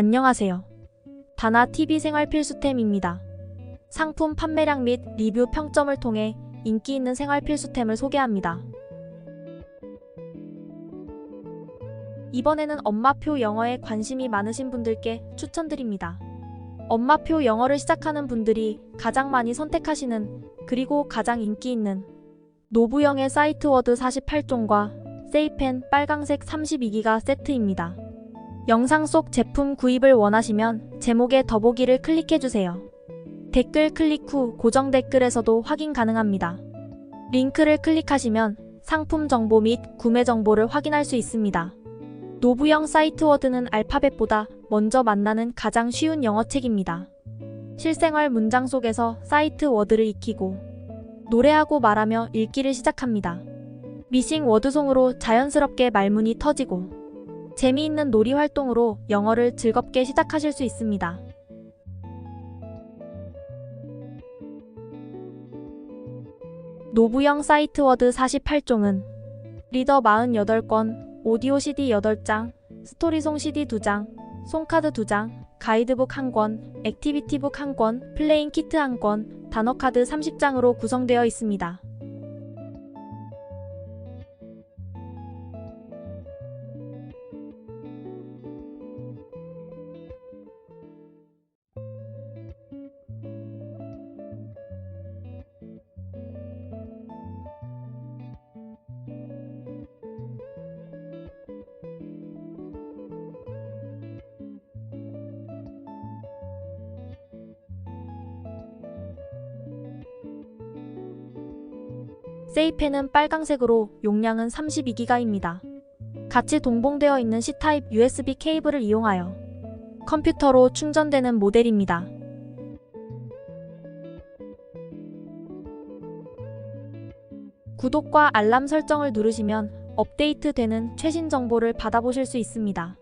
안녕하세요. 다나 TV 생활 필수템입니다. 상품 판매량 및 리뷰 평점을 통해 인기 있는 생활 필수템을 소개합니다. 이번에는 엄마표 영어에 관심이 많으신 분들께 추천드립니다. 엄마표 영어를 시작하는 분들이 가장 많이 선택하시는 그리고 가장 인기 있는 노부영의 사이트 워드 48종과 세이펜 빨강색 32기가 세트입니다. 영상 속 제품 구입을 원하시면 제목의 더보기를 클릭해주세요. 댓글 클릭 후 고정 댓글에서도 확인 가능합니다. 링크를 클릭하시면 상품 정보 및 구매 정보를 확인할 수 있습니다. 노부영 사이트 워드는 알파벳보다 먼저 만나는 가장 쉬운 영어책입니다. 실생활 문장 속에서 사이트 워드를 익히고 노래하고 말하며 읽기를 시작합니다. 미싱 워드송으로 자연스럽게 말문이 터지고 재미있는 놀이 활동으로 영어를 즐겁게 시작하실 수 있습니다. 노부영 사이트 워드 48종은 리더 48권, 오디오 CD 8장, 스토리송 CD 2장, 송카드 2장, 가이드북 1권, 액티비티북 1권, 플레잉 키트 1권, 단어카드 30장으로 구성되어 있습니다. 세이펜은 빨강색으로 용량은 32기가입니다. 같이 동봉되어 있는 C타입 USB 케이블을 이용하여 컴퓨터로 충전되는 모델입니다. 구독과 알람 설정을 누르시면 업데이트되는 최신 정보를 받아보실 수 있습니다.